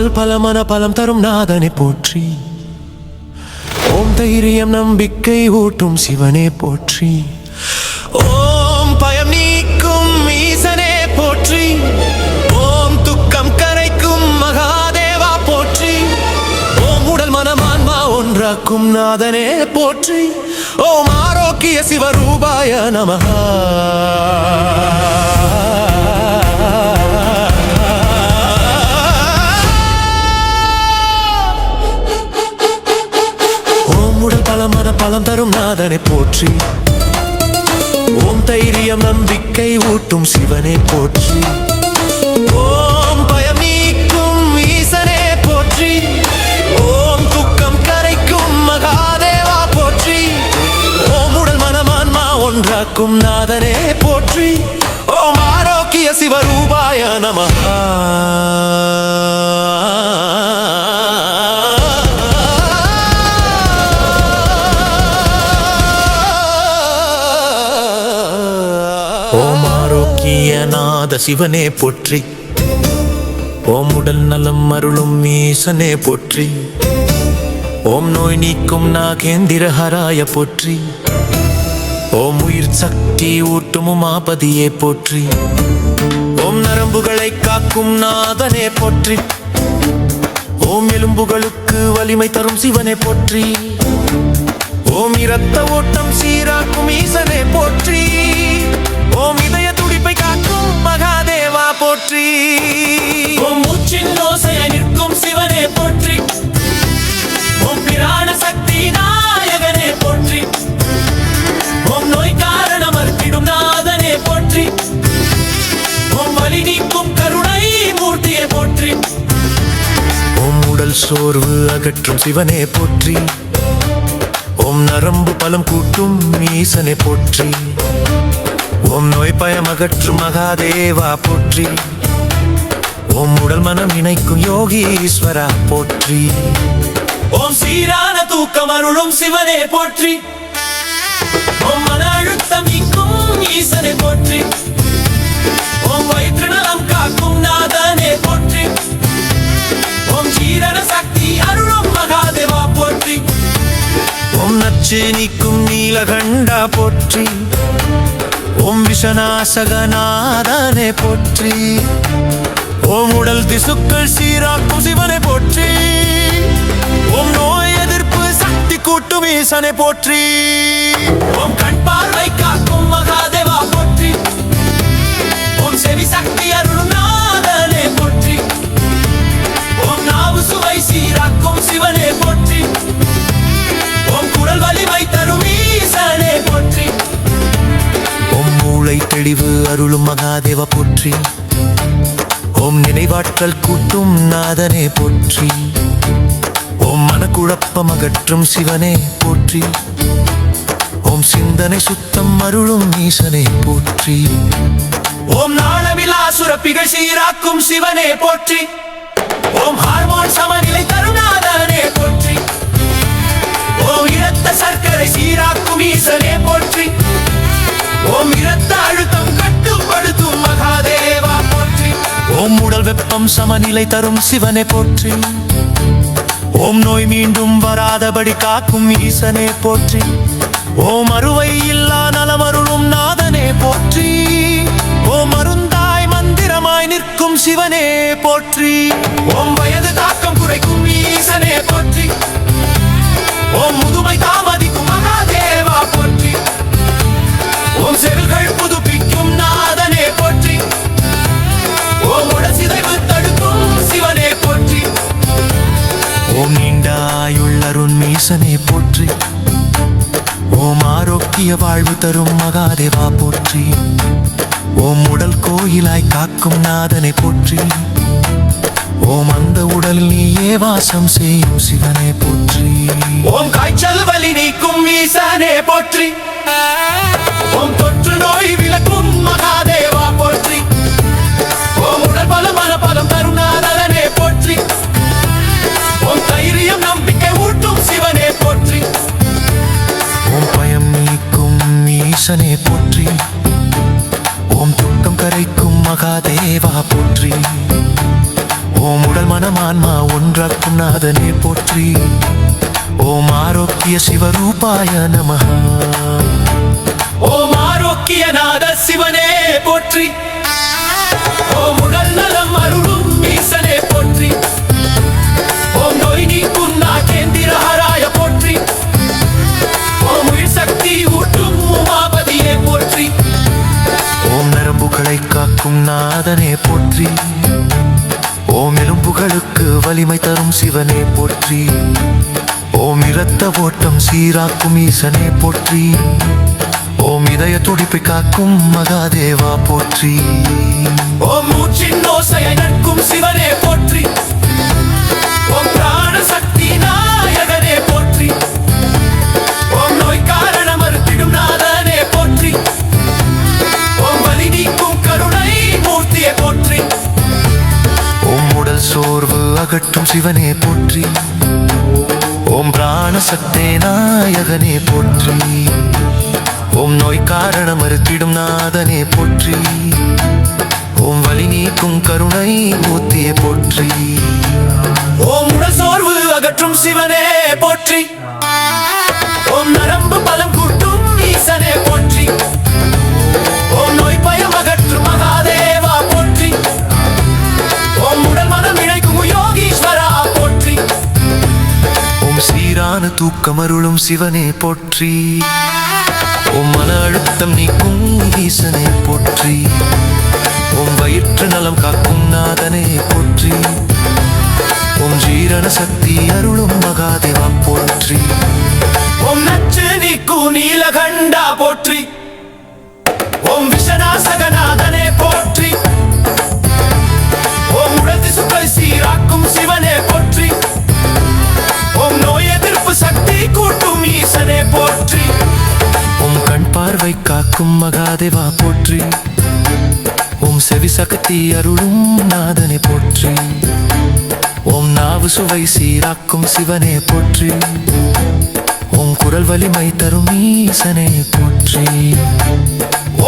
பல பலமன பலம் தரும் நாதனை போற்றி. ஓம் தைரியம் நம்பிக்கை ஊட்டும் சிவனே போற்றி. ஓம் பயம் நீக்கும் ஈசனே போற்றி. ஓம் துக்கம் கரைக்கும் மகாதேவா போற்றி. ஓம் உடல் மனமான்மா ஒன்றாக்கும் நாதனே போற்றி. ஓம் ஆரோக்கிய சிவரூபாய நமஹா. பலம் தரும் நாதனை போற்றி. ஓம் தைரியம் நம்பிக்கை ஊட்டும் சிவனை போற்றி. ஓம் பயம் நீக்கும் ஈசனே போற்றி. ஓம் துக்கம் கரைக்கும் மகாதேவா போற்றி. ஓம் உடல் மனமான்மா ஒன்றாக்கும் நாதனே போற்றி. ஓம் ஆரோக்கிய சிவரூபாய நமஹா. சிவனே போற்றி. ஓம் உடல் நலம் அருளும் ஈசனே போற்றி. ஓம் நோய் நீக்கும் நாகேந்திரஹராய போற்றி. ஓம் உயிர் சக்தி ஊட்டும் உமாபதியே போற்றி. ஓம் நரம்புகளை காக்கும் நாதனே போற்றி. ஓம் எலும்புகளுக்கு வலிமை தரும் சிவனே போற்றி. ஓம் இரத்த ஓட்டம் சீராக்கும் ஈசனே போற்றி. ஓம் இதய காக்கும் மகாதேவா போற்றி. உம் மூச்சின் ஓசையை நிற்கும் சிவனே போற்றி. உம் பிராண சக்தி நாயகனே போற்றி. உம் நோய் காரணம் அறுத்திடும் நாதனே போற்றி. உம் வலி நீக்கும் கருணை மூர்த்தியை போற்றி. ஓம் உடல் சோர்வு அகற்றும் சிவனே போற்றி. ஓம் நரம்பு பலம் கூட்டும் ஈசனே போற்றி. ஓம் நோய் பயம் அகற்றும் மகாதேவா போற்றி. ஓம் உடல் மனம் இணைக்கும் யோகீஸ்வரா போற்றி. ஓம் சீரான தூக்கம் அருளும் சிவனே போற்றி. ஓம் மன அழுத்தம் நீக்கும் ஈசனை போற்றி. ஓம் வயிற்று நலம் காக்கும் நாதனே போற்றி. ஓம் ஜீரண சக்தி அருளும் மகாதேவா போற்றி. ஓம் நச்சு நீக்கும் நீலகண்டா போற்றி. ஓம் விஷநாசகநாதனை போற்றி. ஓம் உடல் திசுக்கள் சீராக்கும் சிவனை போற்றி. ஓம் நோய் எதிர்ப்பு சக்தி கூட்டும் ஈசனை போற்றி. ஓம் கண் பார்வை காக்கும் மகாதேவா போற்றி. ஓம் செவி சக்தி அருள்நாதனை போற்றி. ஓம் நாவு சுவை சீராக்கும் சிவனை போற்றி. ஓம் தெளிவு அருளும் மகாதேவ போற்றி. ஓம் நினைவாற்றல் கூட்டும் நாதனே போற்றி. ஓம் மனக்குழப்பம் அகற்றும் சிவனே போற்றி. ஓம் சிந்தனை சுத்தம் அருளும் ஈசனே போற்றி. ஓம் நாளமிலா சுரப்பிகள் சீராக்கும் சிவனே போற்றி. ஓம் ஹார்மோன் சமநிலை தருநாதனே போற்றி. ஓம் இரத்த சர்க்கரை சீராக்கும் ஈசனே போற்றி. ஓம் இரத்த அழுத்தம் கட்டுப்படுத்தும் மகாதேவா. போற்றி ஓம் உடல் வெப்பம் சமநிலை தரும் சிவனை போற்றி. ஓம் நோய் மீண்டும் வராதபடி காக்கும் ஈசனே போற்றி. ஓம் அறுவை இல்லா நலமருளும் நாதனே போற்றி. ஓம் அருந்தாய் மந்திரமாய் நிற்கும் சிவனே போற்றி. ஓம் வயது தாக்கம் குறைக்கும் ஈசனே போற்றி. ஓம் முதுமை தாமதிக்கும் நீண்டாயுள்ளருண் போற்றி. ஓம் ஆரோக்கிய வாழ்வு தரும் மகாதேவா போற்றி. ஓம் உடல் கோயிலாய் காக்கும் நாதனை போற்றி. ஓம் அந்த உடல் நீயே வாசம் செய்யும் சிவனே போற்றி. ஓம் காய்ச்சல் வலி நீக்கும் ஈசனே போற்றி. ஓம் தொற்று நோய் விளக்கும் மகா ஓம் போற்றி. ஓம் உடல் மனமான்மா ஒன்றாக்கும் நாதனே போற்றி. ஓம் ஆரோக்கிய சிவரூபாய நமஹ. ஓம் ஆரோக்கிய நாத சிவனே போற்றி. ஓம் உடல் நலம் அருள் நாதனே போற்றி. ஓம் எலும்புகளுக்கு வலிமை தரும் சிவனே போற்றி. ஓம் இரத்த ஓட்டம் சீராக்கும் ஈசனே போற்றி. ஓம் இதய துடிப்பை காக்கும் மகாதேவா போற்றி. ஓம் மூச்சின் ஓசையை நட்கும் சிவனே போற்றி. அகற்றும் தூக்கமருளும் சிவனே போற்றி. உம் மன அழுத்தம் நீக்கும் ஈசனே போற்றி. உம் வயிற்று நலம் காக்கும் நாதனே போற்றி. உம் ஜீரண சக்தி அருளும் மகாதேவா போற்றி. உம் நச்சு நீக்கும் நீலகண்டா போற்றி. ஓம் விஷநாசகநாதனே பார்வை மகாதேவா போற்றி. ஓம் செவி சக்தி அருளும் நாதனை போற்றி. ஓம் நாவு சுவை சீராக்கும் சிவனே போற்றி. ஓம் குரல் வலிமை தரும் ஈசனே போற்றி.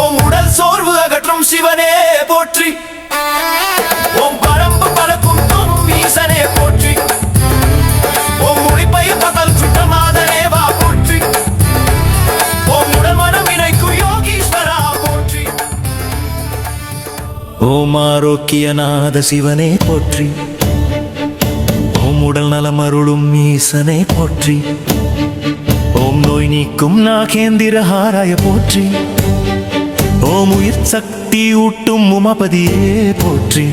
ஓம் உடல் சோர்வு அகற்றும் சிவனே போற்றி. ஓம் பரம்பு பறக்கும் ஈசனே போற்றி. ஓம் ஆரோக்கியநாத சிவனே போற்றி. ஓம் உடல் நலம் அருளும் ஈசனை போற்றி. ஓம் நோய் நீக்கும் நாகேந்திர ஹாராய போற்றி. ஓம் உயிர் சக்தி ஊட்டும் உமாபதியே போற்றி.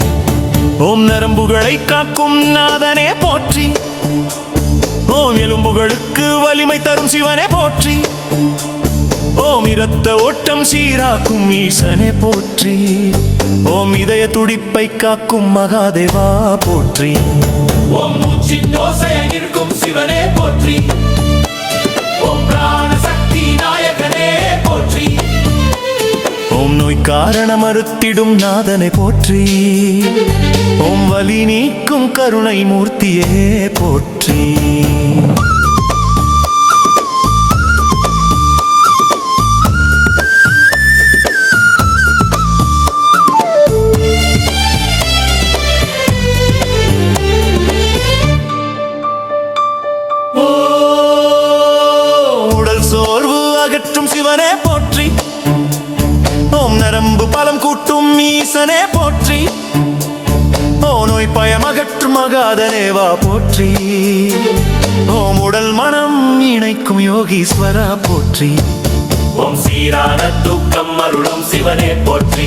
ஓம் நரம்புகளை காக்கும் நாதனே போற்றி. ஓம் எலும்புகளுக்கு வலிமை தரும் சிவனே போற்றி. ஓம் இரத்த ஓட்டம் சீராக்கும் ஈசனே போற்றி. ஓம் இதய துடிப்பை காக்கும் மகாதேவா போற்றி. ஓம் மூச்சின் ஓசையை நிற்கும் சிவனே போற்றி. ஓம் பிராண சக்தி நாயகனே போற்றி. ஓம் நோய் காரணம் அறுத்திடும் நாதனை போற்றி. ஓம் வலி நீக்கும் கருணை மூர்த்தியே போற்றி. மகாதனேவா போற்றி. ஓம் உடல் மனம் இணைக்கும் யோகீஸ்வரா போற்றி. ஓம் சீரான தூக்கம் அருளும் சிவனே போற்றி.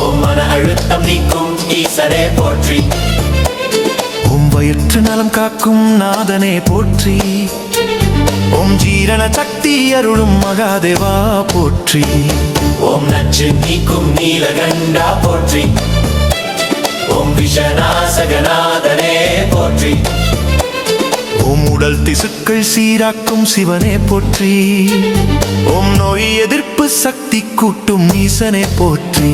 ஓம் மன அழுத்தம் நீக்கும் ஈசனே போற்றி. ஓம் வயிற்று நலம் காக்கும் நாதனே போற்றி. ஓம் ஜீரண சக்தி அருளும் மகாதேவா போற்றி. ஓம் நச்சு நீக்கும் நீலகண்டா போற்றி. ஓம் விஷநாசகநாதனே போற்றி. ஓம் உடல் திசுக்கள் சீராக்கும் சிவனே போற்றி. ஓம் நோய் எதிர்ப்பு சக்தி கூட்டும் ஈசனே போற்றி.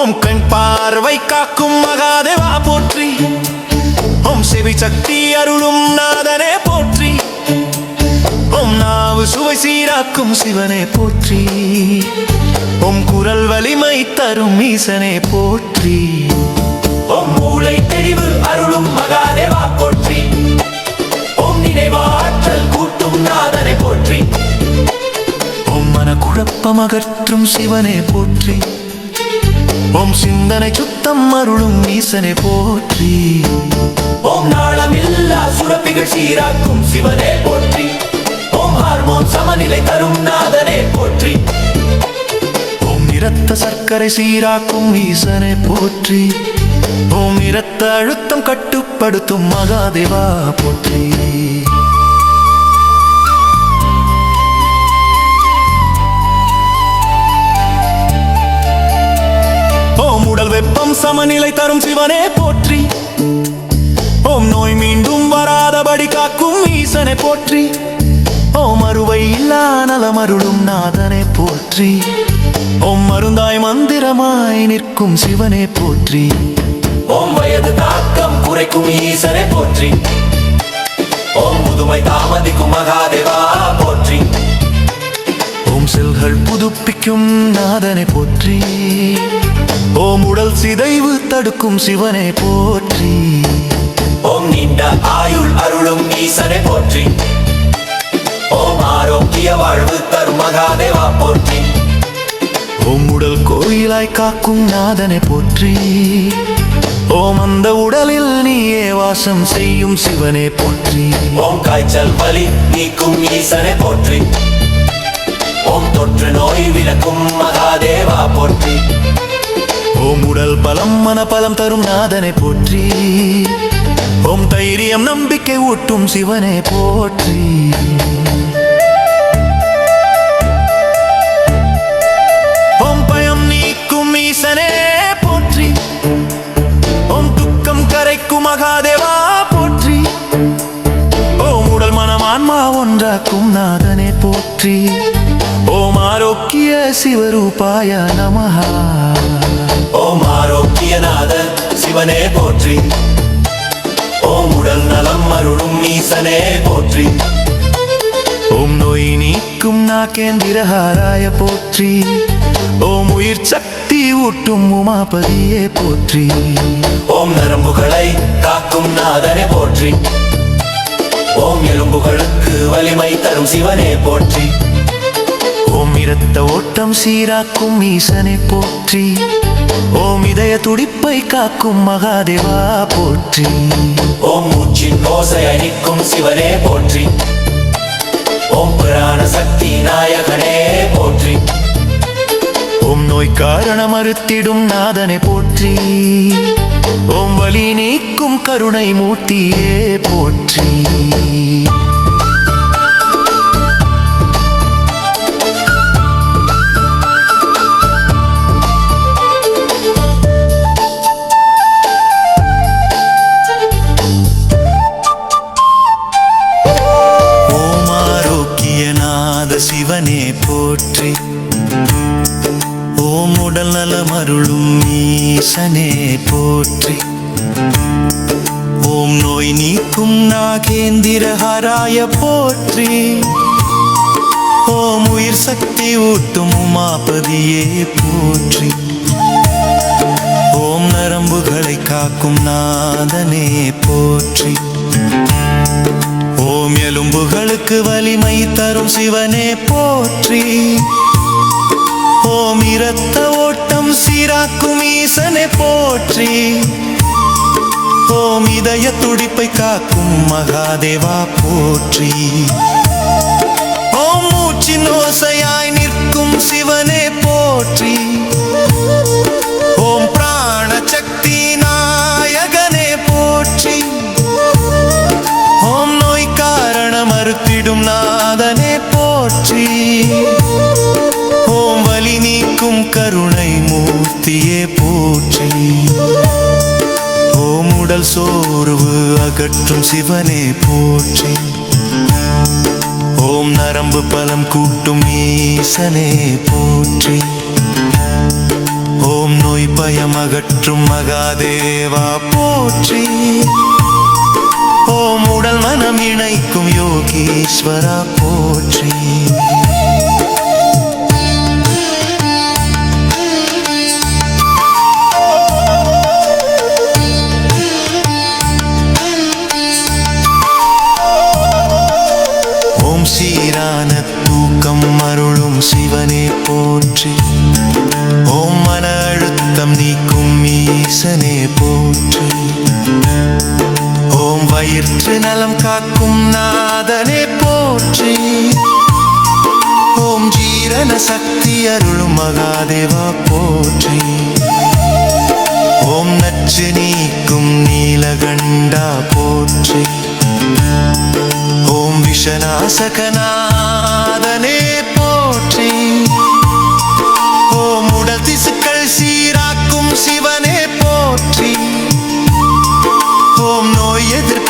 ஓம் கண் பார்வை காக்கும் மகாதேவா போற்றி. ஓம் செவி சக்தி அருளும் நாதனே சீராக்கும் சிவனே போற்றி. உம் குரல் வலிமை தரும் ஈசனே போற்றி. ஓம் மூளை தெளிவு அருளும் மகாதேவா போற்றி. ஓம் நினைவாற்றல் கூட்டும் நாதனை போற்றி. உம் மன குழப்பம் அகற்றும் சிவனே போற்றி. உம் சிந்தனை சுத்தம் அருளும் ஈசனே போற்றி. ஓம் நாளமில்லா சுரப்பிகள் சீராக்கும் சிவனே போற்றி. ஓம் ஹார்மோன் சமநிலை தரும் நாதனே போற்றி. ஓம் இரத்த சர்க்கரை சீராக்கும் ஈசனை போற்றி. ஓம் இரத்த அழுத்தம் கட்டுப்படுத்தும் மகாதேவா போற்றி. ஓம் உடல் வெப்பம் சமநிலை தரும் சிவனே போற்றி. ஓம் நோய் மீண்டும் வராதபடி காக்கும் ஈசனை போற்றி. அருவை இல்லா நலமருளும் நாதனை போற்றி. ஓம் மருந்தாய் மந்திரமாய் நிற்கும் சிவனே போற்றி. ஓம் வயது தாக்கம் குறைக்கும் ஈசனை போற்றி. ஓம் முதுமை தாமதிக்கும் மகாதேவா போற்றி. ஓம் செல்கள் புதுப்பிக்கும் நாதனை போற்றி. ஓம் உடல் சிதைவு தடுக்கும் சிவனை போற்றி. ஓம் நீண்ட ஆயுள் அருளும் ஈசனை போற்றி. ஓம் ஆரோக்கிய வாழ்வு தரும் மகாதேவா போற்றி. ஓம் உடல் கோயிலாய் காக்கும் நாதனை போற்றி. ஓம் அந்த உடலில் நீயே வாசம் செய்யும் சிவனே போற்றி. ஓம் காய்ச்சல் வலி நீக்கும் ஈசனை போற்றி. ஓம் தொற்று நோய் விலக்கும் மகாதேவா போற்றி. ஓம் உடல் பலம் மனபலம் தரும் நாதனை போற்றி. ஓம் தைரியம் நம்பிக்கை ஊட்டும் சிவனை போற்றி. மகாதேவா போற்றி. ஓம் உடல் மனம் ஆன்மா ஒன்றாக்கும் நாதனே போற்றி. ஓம் ஆரோக்கிய சிவரூபாய நமஹா. ஓம் ஆரோக்கிய நாத சிவனே போற்றி. ஓம் உடல் நலம் அருளும் ஈசனே போற்றி. ஓம் நோய் நீக்கும் நாகேந்திரஹாராய போற்றி. ஓம் உயிர் சக்தி ஊட்டும் உமாபதியே போற்றி. ஓம் நரம்புகளை காக்கும் நாதனை போற்றி. ஓம் எலும்புகளுக்கு வலிமை தரும் சிவனே போற்றி. ஓம் இரத்த ஓட்டம் சீராக்கும் ஈசனை போற்றி. ஓம் இதய துடிப்பை காக்கும் மகாதேவா போற்றி. ஓம் மூச்சின் ஓசையை நிற்கும் சிவனே போற்றி. ஓம் பிராண சக்தி நாயகனே போற்றி. ஓம் நோய் காரணம் அறுத்திடும் நாதனை போற்றி. ஓம் வலி நீக்கும் கருணை மூர்த்தியே போற்றி. உடல் உடல் நலமருளும் ஈசனே போற்றி. ஓம் நோய் நீக்கும் நாகேந்திர ஹராய போற்றி. ஓம் உயிர் சக்தி ஊட்டும் உமாபதியே போற்றி. ஓம் நரம்புகளை காக்கும் நாதனே போற்றி. ஓம் எலும்புகளுக்கு வலிமை தரும் சிவனே போற்றி. ஓம் இரத்த ஓட்டம் சீராக்கும் ஈசனை போற்றி. ஓம் இதய துடிப்பை காக்கும் மகாதேவா போற்றி. ஓம் மூச்சின் ஓசையாய் நிற்கும் சிவனே போற்றி. மூர்த்தியே போற்றி. ஓமுடல் சோர்வு அகற்றும் சிவனே போற்றி. ஓம் நரம்பு பலம் கூட்டும் ஈசனே போற்றி. ஓம் நோய் பயம் அகற்றும் மகாதேவா போற்றி. ஓம் உடல் மனம் இணைக்கும் யோகீஸ்வரா போற்றி. வயிற்று நலம் காக்கும் நாதனே போற்றி. ஓம் ஜீரண சக்தி அருளும் மகாதேவா போற்றி. ஓம் நச்சு நீக்கும் நீலகண்டா போற்றி. ஓம் விஷநாசகநாதனே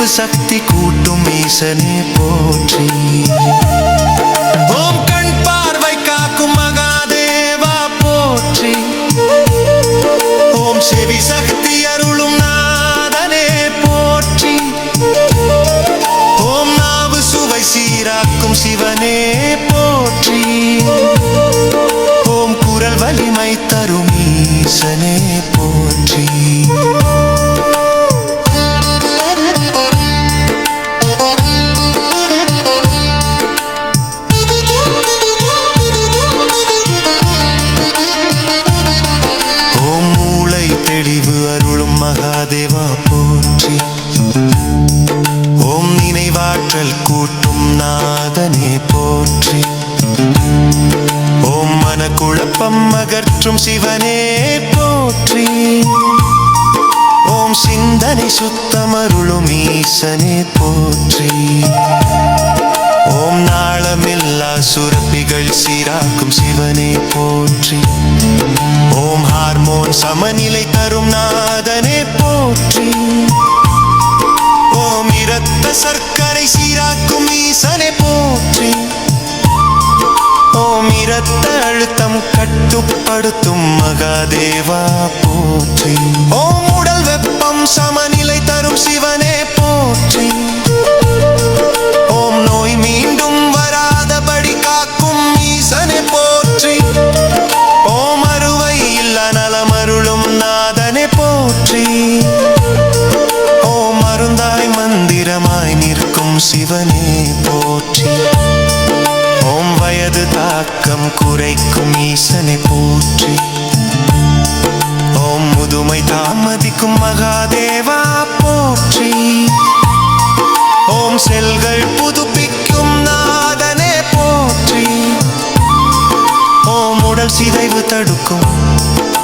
நோய் சக்தி கூட்டும் ஈசனே போற்றி. ஓம் அகற்றும் சிவனே போற்றி. ஓம் சிந்தனை சுத்தமருளும் ஈசனே போற்றி. ஓம் நாளமில்லா சுரப்பிகள் சீராக்கும் சிவனே போற்றி. ஓம் ஹார்மோன் சமநிலை தரும் நாதனே போற்றி. ஓம் இரத்த சர்க்க ரத்த அழுத்தம் கட்டுப்படுத்தும் மகாதேவா போற்றி. ஓம் உடல் வெப்பம் சமநிலை தரும் சிவனே உரைக்கும் ஈசனை போற்றி. ஓம் முதுமை தாமதிக்கும் மகாதேவா போற்றி. ஓம் செல்கள் புதுப்பிக்கும் நாதனே போற்றி. ஓம் உடல் சிதைவு தடுக்கும்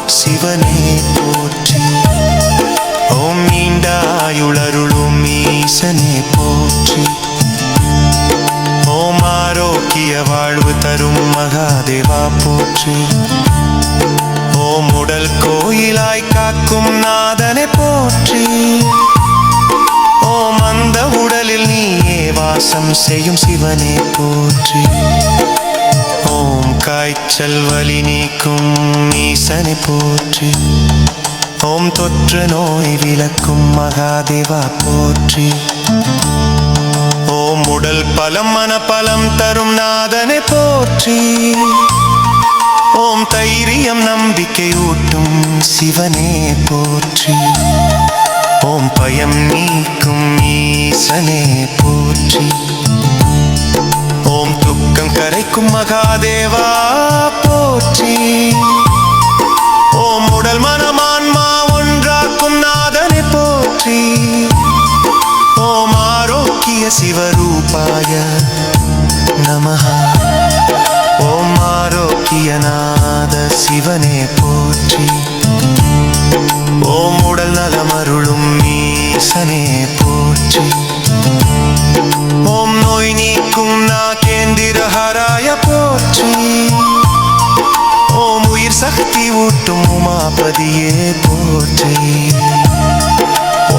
சிவனே போற்றி. போற்றி ஓம் உடல் கோயிலாய் காக்கும் நாதனை போற்றி. ஓம் அந்த உடலில் நீயே வாசம் செய்யும் சிவனே போற்றி. ஓம் காய்ச்சல் வலி நீக்கும் ஈசனை போற்றி. ஓம் தொற்று நோய் விளக்கும் மகாதேவா போற்றி. ஓம் உடல் பலம் மனபலம் தரும் நாதனை போற்றி. ஓம் தைரியம் நம்பிக்கை ஊட்டும் சிவனே போற்றி. ஓம் பயம் நீக்கும் ஈசனே போற்றி. ஓம் துக்கம் கரைக்கும் மகாதேவா போற்றி. ஓம் உடல் மனமான்மா ஒன்றாக்கும் நாதனை போற்றி. ஓம் ஆரோக்கிய சிவரூபாய நமஹா. ஓம் ஆரோக்கியநாத சிவனே போற்றி. ஓம் உடல் நலமருளும் ஈசனே போற்றி. ஓம் நோய் நீக்கும் நா கேந்திரஹராய போற்றி. ஓம் உயிர் சக்தி ஊட்டும் உமாபதியே போற்றி.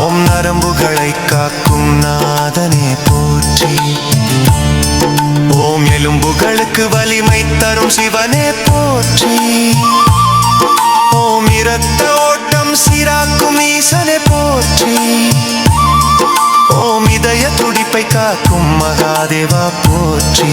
ஓம் நரம்புகளை காக்கும் நாதனே போற்றி. ஓம் எலும்புகளுக்கு வலி தரும் சிவனே போற்றி. ஓம் இரத்த ஓட்டம் சீராக்கும் ஈசனை போற்றி. ஓம் இதய துடிப்பை காக்கும் மகாதேவா போற்றி.